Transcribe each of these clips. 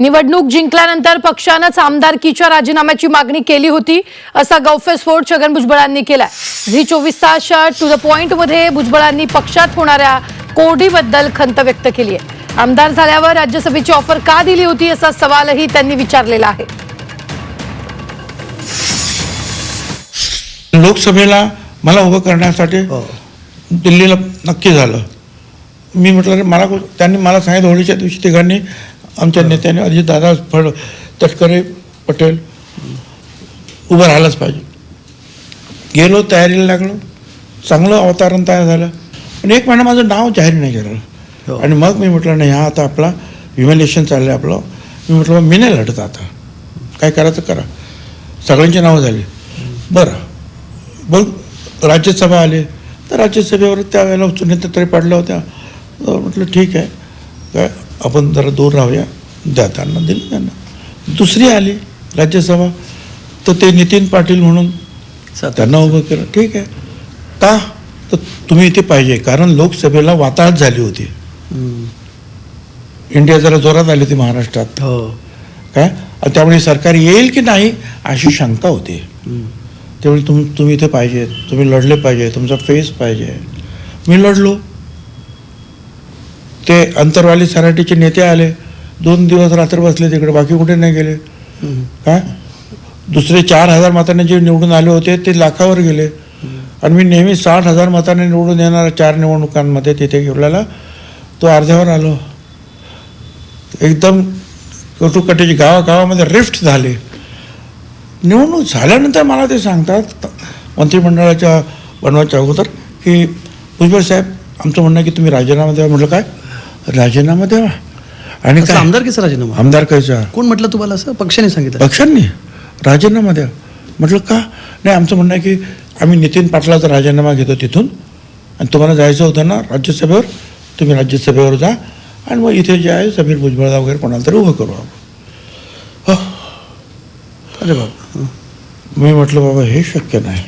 निवडणूक जिंकल्यानंतर पक्षानंच आमदारकीच्या राजीनाम्याची मागणी केली होती असा गौफस्फोट छगन भुजबळांनी केलाय. झी चोवीस तासच्या टू द पॉइंटमध्ये भुजबळांनी पक्षात होणाऱ्या कोरडीबद्दल खंत व्यक्त केली आहे. आमदार झाल्यावर राज्यसभेची ऑफर का दिली होती असा सवालही त्यांनी विचारलेला आहे. लोकसभेला मला उभं करण्यासाठी दिल्लीला नक्की झालं. मी म्हटलं मला त्यांनी मला सांगितलं होळीच्या दिवशी तिघांनी आमच्या नेत्याने अजितदादा फड तटकरे पटेल उभं राहायलाच पाहिजे. गेलो तयारीला लागलो. चांगलं अवतारण तयार झालं. पण एक महिना माझं नाव जाहीर नाही केलं. आणि मग मी म्हटलं नाही हा आता आपला इव्हॅल्युएशन चाललं आहे आपलं. मी म्हटलं मी नाही लढत आता. काय करायचं करा. सगळ्यांची नावं झाली. बरं. मग राज्यसभा आली. तर राज्यसभेवर त्यावेळेला सुनेत्रताई पाडल्या होत्या. तर म्हटलं ठीक आहे. काय? आपण जरा दूर राहूया. त्यांना दिलं त्यांना. दुसरी आली राज्यसभा. तर ते नितीन पाटील म्हणून त्यांना उभं केलं. ठीक आहे. का? तर तुम्ही इथे पाहिजे. कारण लोकसभेला वाताहत झाली होती. इंडिया जरा जोरात आली होती महाराष्ट्रात. हो. काय? त्यामुळे सरकार येईल की नाही अशी शंका होती. त्यावेळी तुम तुम्ही इथे पाहिजे. तुम्ही लढले पाहिजे. तुमचा फेस पाहिजे. मी लढलो. ते अंतरवाली सराटीचे नेते आले. दोन दिवस रात्र बसले तिकडे बाकी कुठे नाही गेले. काय? दुसरे चार हजार मताने जे निवडून आले होते ते लाखावर गेले. आणि मी नेहमी साठ हजार मताने निवडून येणाऱ्या चार निवडणुकांमध्ये तिथे घेवलेला तो अर्ध्यावर आलो. एकदम कटुकटीची गावागावामध्ये रिफ्ट झाले. निवडणूक झाल्यानंतर मला ते सांगतात मंत्रिमंडळाच्या बनवायच्या अगोदर की भुजबळ साहेब आमचं म्हणणं की तुम्ही राजीनामा द्या. म्हटलं काय? राजीनामा द्यावा. आणि काय? आमदारकीचा राजीनामा? आमदार कायचा कोण म्हटलं तुम्हाला असं? पक्षाने सांगितलं. पक्षांनी? राजीनामा द्या. म्हटलं का? नाही आमचं म्हणणं आहे की आम्ही नितीन पाटलाचा राजीनामा घेतो तिथून. आणि तुम्हाला जायचं होतं ना राज्यसभेवर तुम्ही राज्यसभेवर जा. आणि मग इथे जे आहे समीर भुजबळला वगैरे कोणाला तरी उभं करू आपण. अरे बाबा मी म्हटलं बाबा हे शक्य नाही.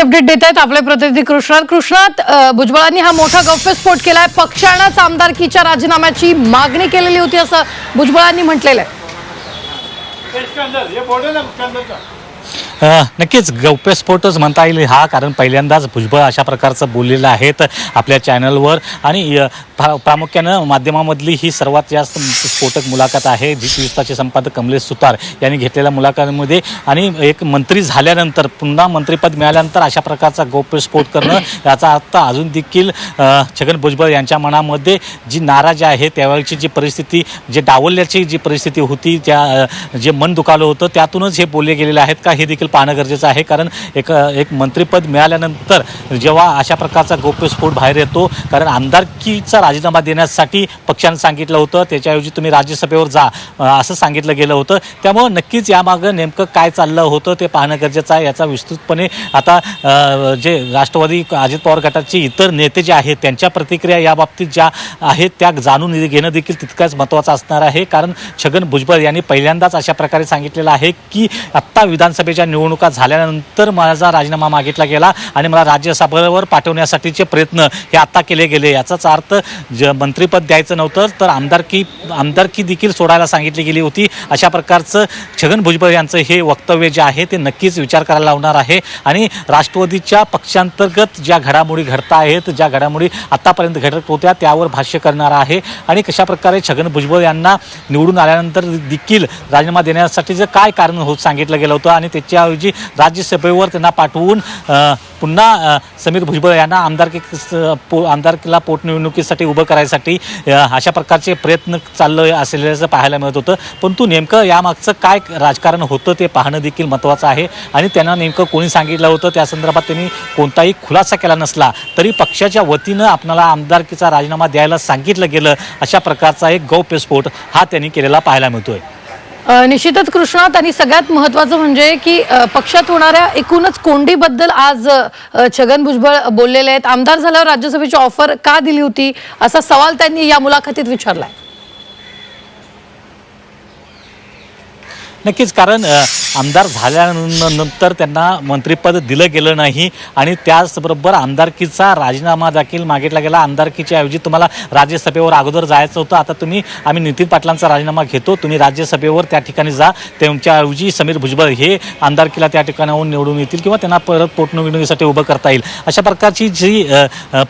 अपडेट देत आहेत आपले प्रतिनिधी कृष्णात. कृष्णात भुजबळांनी हा मोठा गौप्यस्फोट केलाय. पक्षानंच आमदारकीच्या राजीनाम्याची मागणी केलेली होती असं भुजबळांनी म्हटलेलं आहे. अ, नक्कीच गौप्यस्फोटच म्हणता येईल हा कारण पहिल्यांदाच भुजबळ अशा प्रकारचं बोललेलं आहेत आपल्या चॅनलवर आणि अ, प्रा- प्रामुख्यानं माध्यमामधली ही सर्वात जास्त स्फोटक मुलाखत आहे जी चोवीस संपादक कमलेश सुतार यांनी घेतलेल्या मुलाखतीमध्ये. आणि एक मंत्री झाल्यानंतर पुन्हा मंत्रीपद मिळाल्यानंतर अशा प्रकारचा गौप्यस्फोट करणं याचा अर्थ अजून देखील अ, छगन भुजबळ यांच्या मनामध्ये जी नाराजी आहे त्यावेळची जी परिस्थिती जे डावलल्याची जी परिस्थिती होती त्या अ, जे मन दुखावलं होतं त्यातूनच हे बोलले गेलेले आहेत का हे देखील पाहणं गरजेचं आहे. कारण एक एक मंत्रिपद मिळाल्यानंतर जेव्हा अशा प्रकारचा गोप्यस्फोट बाहेर येतो कारण आमदारकीचा राजीनामा देण्यासाठी पक्षानं सांगितलं होतं त्याच्याऐवजी तुम्ही राज्यसभेवर जा असं सांगितलं गेलं होतं. त्यामुळं नक्कीच यामागं नेमकं काय चाललं होतं ते पाहणं गरजेचं आहे. याचा विस्तृतपणे आता जे राष्ट्रवादी अजित पवार गटाचे इतर नेते जे आहेत त्यांच्या प्रतिक्रिया या बाबतीत ज्या आहेत त्या जाणून घेणं देखील तितकंच महत्त्वाचं असणार आहे. कारण छगन भुजबळ यांनी पहिल्यांदाच अशा प्रकारे सांगितलेलं आहे की आत्ता विधानसभेच्या निवडणुका झाल्यानंतर माझा राजीनामा मागितला गेला आणि मला राज्यसभेवर पाठवण्यासाठीचे प्रयत्न हे आत्ता केले गेले. याचाच अर्थ ज मंत्रिपद द्यायचं नव्हतं तर आमदारकी आमदारकी देखील सोडायला सांगितली गेली होती. अशा प्रकारचं छगन भुजबळ यांचं हे वक्तव्य जे आहे ते नक्कीच विचार करायला लावणार आहे. आणि राष्ट्रवादीच्या पक्षांतर्गत ज्या घडामोडी घडता आहेत ज्या घडामोडी आत्तापर्यंत घडत होत्या त्यावर भाष्य करणार आहे. आणि कशा प्रकारे छगन भुजबळ यांना निवडून आल्यानंतर देखील राजीनामा देण्यासाठीचं काय कारण होत सांगितलं गेलं होतं आणि त्याच्या त्याऐवजी राज्यसभेवर त्यांना पाठवून पुन्हा समीर भुजबळ यांना आमदारकी पो आमदारकीला पोटनिवडणुकीसाठी उभं करायसाठी अशा प्रकारचे प्रयत्न चाललं असलेल्याचं पाहायला मिळत होतं. परंतु नेमकं यामागचं काय राजकारण होतं ते पाहणं देखील महत्त्वाचं आहे. आणि त्यांना नेमकं कोणी सांगितलं होतं त्या संदर्भात त्यांनी कोणताही खुलासा केला नसला तरी पक्षाच्या वतीनं आपणाला आमदारकीचा राजीनामा द्यायला सांगितलं गेलं अशा प्रकारचा एक गौप्यस्फोट हा त्यांनी केलेला पाहायला मिळतोय. आहे निश्चितच कृष्णा आणि सगळ्यात महत्वाचं म्हणजे की पक्षात होणाऱ्या एकूणच कोंडीबद्दल आज छगन भुजबळ बोललेले आहेत. आमदार झाल्यावर राज्यसभेची ऑफर का दिली होती? असा सवाल त्यांनी या मुलाखतीत विचारलाय. नक्कीच कारण आमदार झाल्यानंतर त्यांना मंत्रिपद दिलं गेलं नाही आणि त्याचबरोबर आमदारकीचा राजीनामा देखील मागितला गेला. आमदारकीच्या ऐवजी तुम्हाला राज्यसभेवर अगोदर जायचं होतं. आता तुम्ही आम्ही नितीन पाटलांचा राजीनामा घेतो. तुम्ही राज्यसभेवर त्या ठिकाणी जा. त्यांच्याऐवजी समीर भुजबळ हे आमदारकीला त्या ठिकाणाहून निवडून येतील किंवा त्यांना परत पोटनिवडणुकीसाठी उभं करता येईल. अशा प्रकारची जी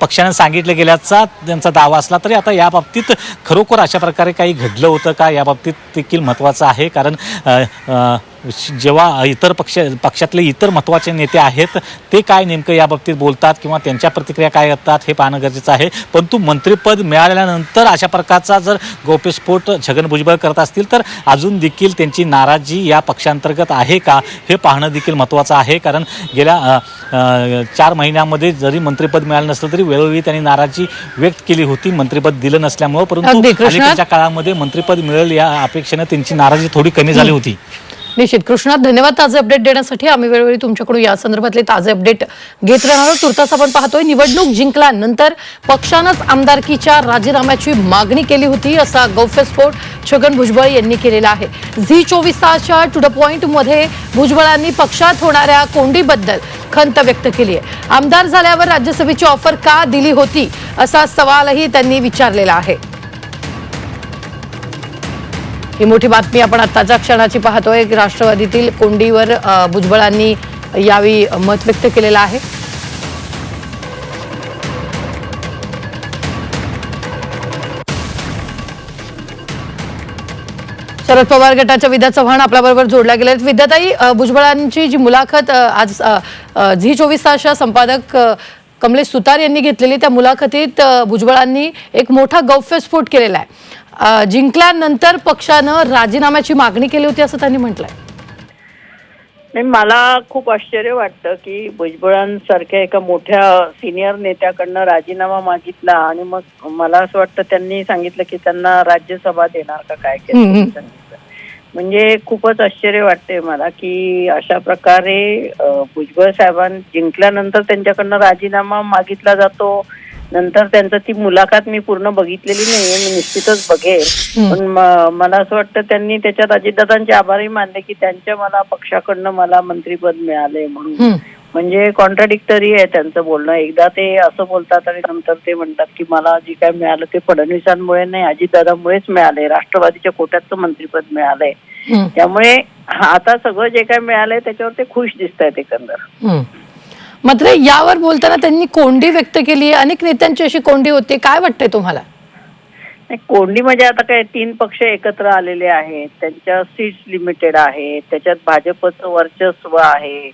पक्षाने सांगितलं गेल्याचा त्यांचा दावा असला तरी आता या बाबतीत खरोखर अशा प्रकारे काही घडलं होतं का? या बाबतीत देखील महत्त्वाचं आहे. कारण जेव्हा इतर पक्ष पक्षातले इतर महत्त्वाचे नेते आहेत ते काय नेमकं या बाबतीत बोलतात किंवा त्यांच्या प्रतिक्रिया काय असतात हे पाहणं गरजेचं आहे. परंतु मंत्रिपद मिळाल्यानंतर अशा प्रकारचा जर गौप्यस्फोट छगन भुजबळ करत असतील तर अजून देखील त्यांची नाराजी या पक्षांतर्गत आहे का हे पाहणं देखील महत्त्वाचं आहे. कारण गेल्या चार महिन्यामध्ये जरी मंत्रिपद मिळालं नसलं तरी वेळोवेळी त्यांनी नाराजी व्यक्त केली होती. मंत्रिपद दिलं नसल्यामुळं परंतु. अलीकडच्या काळामध्ये मंत्रिपद मिळेल या अपेक्षेनं त्यांची नाराजी थोडी कमी झाली होती. निश्चित. कृष्णा धन्यवाद ताजे अपडेट देण्यासाठी. आम्ही वेळोवेळी तुमच्याकडून या संदर्भातले ताजे अपडेट घेत राहणार तुर्तास आपण पाहतोय निवडणूक जिंकल्यानंतर पक्षानंच आमदारकीच्या राजीनाम्याची मागणी केली होती असा गौफ्यस्फोट छगन भुजबळ यांनी केलेला आहे. झी चोवीस तासच्या टू द पॉइंटमध्ये भुजबळांनी पक्षात होणाऱ्या कोंडीबद्दल खंत व्यक्त केली आहे. आमदार झाल्यावर राज्यसभेची ऑफर का दिली होती असा सवालही त्यांनी विचारलेला आहे. ही मोठी बातमी आपण आत्ताच्या क्षणाची पाहतोय. राष्ट्रवादीतील कोंडीवर भुजबळांनी यावेळी मत व्यक्त केलेलं आहे. शरद पवार गटाच्या विद्या चव्हाण आपल्याबरोबर जोडल्या गेल्या आहेत विद्याताई भुजबळांची जी मुलाखत आज झी चोवीस तासच्या संपादक कमलेश सुतार यांनी घेतलेली त्या मुलाखतीत भुजबळांनी एक मोठा गौप्यस्फोट केलेला आहे. जिंकल्यानंतर पक्षानं राजीनाम्याची मागणी केली होती असं त्यांनी म्हटलंय नाही मला खूप आश्चर्य वाटतं की भुजबळांसारख्या एका मोठ्या सिनियर नेत्याकडनं राजीनामा मागितला आणि मग मला असं वाटतं त्यांनी सांगितलं की त्यांना राज्यसभा देणार का काय. सांगितलं. म्हणजे खूपच आश्चर्य वाटते मला की अशा प्रकारे भुजबळ साहेबां जिंकल्यानंतर त्यांच्याकडनं राजीनामा मागितला जातो नंतर त्यांचं ती मुलाखत मी पूर्ण बघितलेली नाहीये मी निश्चितच बघेल. पण मला असं वाटतं त्यांनी त्याच्यात अजितदादांचे आभारही मानले की त्यांच्या मला पक्षाकडनं मला मंत्रीपद मिळाले म्हणून. म्हणजे कॉन्ट्राडिक्टरी आहे त्यांचं बोलणं. एकदा ते असं बोलतात आणि नंतर ते म्हणतात की मला जे काय मिळालं ते फडणवीसांमुळे नाही अजितदादामुळेच मिळाले राष्ट्रवादीच्या कोट्याचं मंत्रीपद मिळालंय. त्यामुळे आता सगळं जे काय मिळालंय त्याच्यावर ते खुश दिसत आहेत एकंदर. मात्र यावर बोलताना त्यांनी कोंडी व्यक्त केली अनेक नेत्यांची अशी कोंडी होती. काय वाटतंय तुम्हाला? कोंडी म्हणजे आता काय तीन पक्ष एकत्र आलेले आहेत. त्यांच्या सीट्स लिमिटेड आहेत. त्याच्यात भाजपचं वर्चस्व आहे.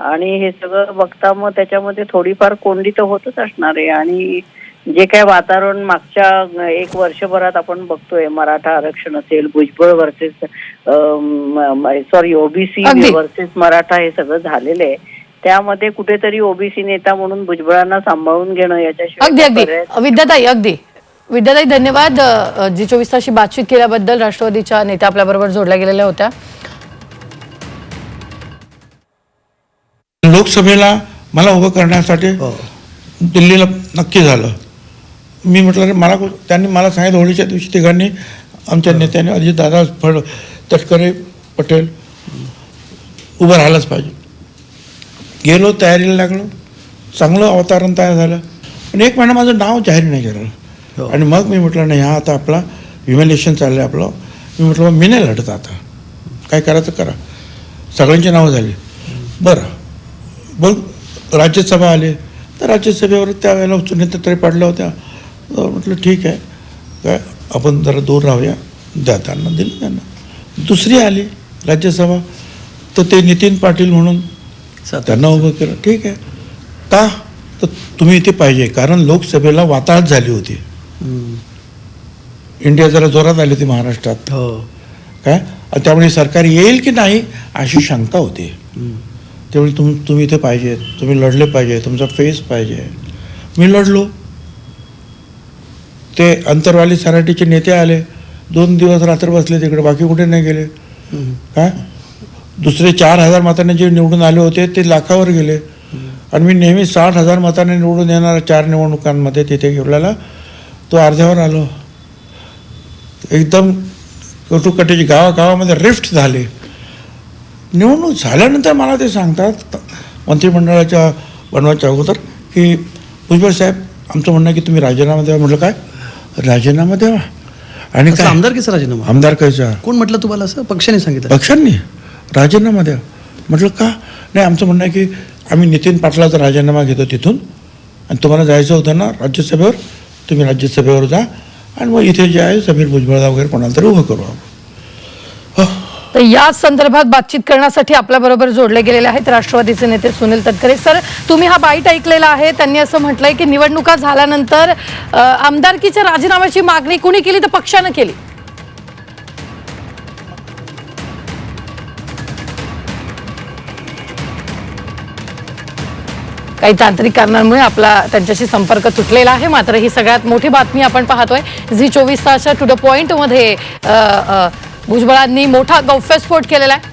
आणि हे सगळं बघता मग त्याच्यामध्ये थोडीफार कोंडी तर होतच असणार आहे. आणि जे काय वातावरण मागच्या एक वर्षभरात आपण बघतोय मराठा आरक्षण असेल Bhujbal versus sorry OBC. Versus Maratha हे सगळं झालेलं आहे. त्यामध्ये कुठेतरी ओबीसी नेता म्हणून भुजबळांना सांभाळून घेणं अगदी याच्याशिवाय अगदी. पर्याय विद्याताई अगदी. विद्याताई धन्यवाद. अ, जी चोवीस तासशी बातचीत केल्याबद्दल राष्ट्रवादीच्या नेत्या आपल्याबरोबर जोडल्या गेलेल्या होत्या. लोकसभेला मला उभं करण्यासाठी हो. दिल्लीला नक्की झालं. मी म्हटलं अरे मला को- त्यांनी मला सांगितलं होळीच्या दिवशी तिघांनी आमच्या नेत्याने अजित दादा फड तटकरे पटेल उभं राहायलाच पाहिजे. गेलो तयारीला लागलो. चांगलं अवतारण तयार झालं. पण एक महिना माझं नाव जाहीर नाही हो. केलं आणि मग मी म्हटलं नाही हा आता आपला इव्हॅल्युएशन चाललं आहे आपलं. मी म्हटलं मी नाही लढत आता. काय करायचं करा. सगळ्यांची नावं झाली. बरं. मग राज्यसभा आली. तर राज्यसभेवर त्यावेळेला सुनेत्रताई पडल्या होत्या. तर म्हटलं ठीक आहे. काय आपण जरा दूर राहूया. द्या त्यांना दिलं त्यांना. दुसरी आली राज्यसभा. तर ते नितीन पाटील म्हणून त्यांना उभं केलं. ठीक आहे. का? तर तुम्ही इथे पाहिजे. कारण लोकसभेला वाताहत झाली होती. इंडिया जरा जोरात आली होती महाराष्ट्रात. हो. काय? त्यामुळे सरकार येईल की नाही अशी शंका होती. त्यावेळी तुम तुम्ही इथे पाहिजे. तुम्ही लढले पाहिजे. तुमचा फेस पाहिजे. मी लढलो. ते अंतरवाली सराटीचे नेते आले. दोन दिवस रात्र बसले तिकडे. बाकी कुठे नाही गेले. काय? दुसरे चार हजार मतांनी जे निवडून आले होते ते लाखावर गेले. आणि मी नेहमी साठ हजार मतांनी निवडून येणाऱ्या चार निवडणुकांमध्ये तिथे घेतलेला तो अर्ध्यावर आलो. एकदम कटुकटीची गावागावामध्ये रिफ्ट झाले. निवडणूक झाल्यानंतर मला ते सांगतात मंत्रिमंडळाच्या बनवायच्या अगोदर की भुजबळ साहेब आमचं म्हणणं आहे की तुम्ही राजीनामा द्यावा म्हटलं काय? राजीनामा द्यावा. आणि असं काय? आमदारकीचा राजीनामा? आमदार कायचा कोण म्हटलं तुम्हाला असं? पक्षाने सांगितलं. पक्षांनी. राजीनामा द्या. म्हटलं का? नाही आमचं म्हणणं आहे की आम्ही नितीन पाटलाचा राजीनामा घेतो तिथून. आणि तुम्हाला जायचं होतं ना राज्यसभेवर तुम्ही राज्यसभेवर जा. आणि मग इथे जे आहे समीर भुजबळदा वगैरे कोणाला तरी उभं करू आपण. तर या संदर्भात बातचीत करण्यासाठी आपल्या बरोबर जोडले गेलेले आहेत राष्ट्रवादीचे नेते सुनील तटकरे. सर तुम्ही हा बाईट ऐकलेला आहे. त्यांनी असं म्हटलंय की निवडणुका झाल्यानंतर आमदारकीच्या राजीनाम्याची मागणी कुणी केली तर पक्षानं केली? काही तांत्रिक कारणांमुळे आपला त्यांच्याशी संपर्क तुटलेला आहे. मात्र ही सगळ्यात मोठी बातमी आपण पाहतोय. झी चोवीस तासच्या टू द पॉईंटमध्ये भुजबळांनी मोठा गौफ्यस्फोट केलेला आहे.